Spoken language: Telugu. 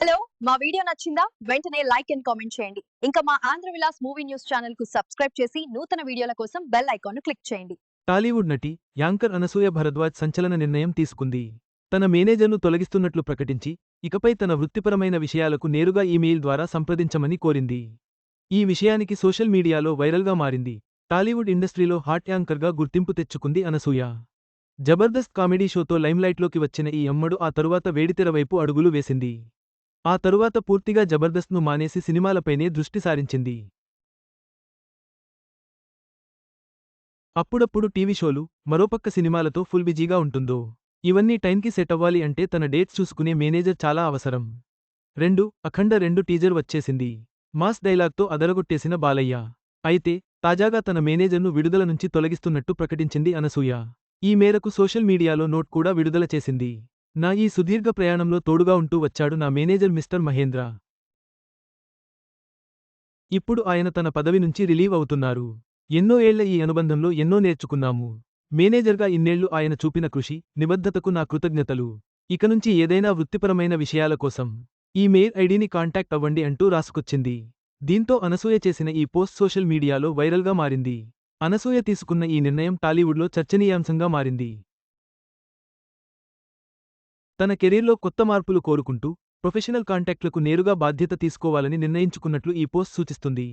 హలో మా వీడియో నచ్చిందా? వెంటనే లైక్ అండ్ కామెంట్ చేయండి. ఇంకా మా ఆంధ్ర విలాస్ మూవీ న్యూస్ ఛానల్కు సబ్స్క్రైబ్ చేసి నూతన వీడియోల కోసం బెల్ ఐకాన్ క్లిక్ చేయండి. టాలీవుడ్ నటి యాంకర్ అనసూయ భరద్వాజ్ సంచలన నిర్ణయం తీసుకుంది. తన మేనేజర్ను తొలగిస్తున్నట్లు ప్రకటించి ఇకపై తన వృత్తిపరమైన విషయాలకు నేరుగా ఈమెయిల్ ద్వారా సంప్రదించమని కోరింది. ఈ విషయానికి సోషల్ మీడియాలో వైరల్గా మారింది. టాలీవుడ్ ఇండస్ట్రీలో హాట్ యాంకర్గా గుర్తింపు తెచ్చుకుంది అనసూయ. జబర్దస్త్ కామెడీ షోతో లైమ్లైట్లోకి వచ్చిన ఈ అమ్మడు ఆ తరువాత వేడితెర వైపు అడుగులు వేసింది. ఆ తరువాత పూర్తిగా జబర్దస్త్ను మానేసి సినిమాలపైనే దృష్టి సారించింది. అప్పుడప్పుడు టీవీ షోలు మరోపక్క సినిమాలతో ఫుల్ బిజీగా ఉంటుందో. ఇవన్నీ టైంకి సెట్ అవ్వాలి అంటే తన డేట్స్ చూసుకునే మేనేజర్ చాలా అవసరం. రెండు అఖండ రెండు టీజర్ వచ్చేసింది. మాస్ డైలాగ్తో అదరగొట్టేసిన బాలయ్య. అయితే తాజాగా తన మేనేజర్ను విడుదల నుంచి తొలగిస్తున్నట్టు ప్రకటించింది అనసూయ. ఈ మేరకు సోషల్ మీడియాలో నోట్ కూడా విడుదల చేసింది. నా ఈ సుదీర్ఘ ప్రయాణంలో తోడుగా ఉంటూ వచ్చాడు నా మేనేజర్ మిస్టర్ మహేంద్ర. ఇప్పుడు ఆయన తన పదవి నుంచి రిలీవ్ అవుతున్నారు. ఎన్నో ఏళ్ళ ఈ అనుబంధంలో ఎన్నో నేర్చుకున్నాము. మేనేజర్గా ఇన్నేళ్ళు ఆయన చూపిన కృషి నిబద్ధతకు నా కృతజ్ఞతలు. ఇక నుంచి ఏదైనా వృత్తిపరమైన విషయాల కోసం ఈ మెయిల్ ఐడిని కాంటాక్ట్ అవ్వండి అంటూ రాసుకొచ్చింది. దీంతో అనసూయ చేసిన ఈ పోస్ట్ సోషల్ మీడియాలో వైరల్గా మారింది. అనసూయ తీసుకున్న ఈ నిర్ణయం టాలీవుడ్లో చర్చనీయాంశంగా మారింది. తన కెరీర్లో కొత్త మార్పులు కోరుకుంటూ ప్రొఫెషనల్ కాంటాక్ట్లకు నేరుగా బాధ్యత తీసుకోవాలని నిర్ణయించుకున్నట్లు ఈ పోస్ట్ సూచిస్తుంది.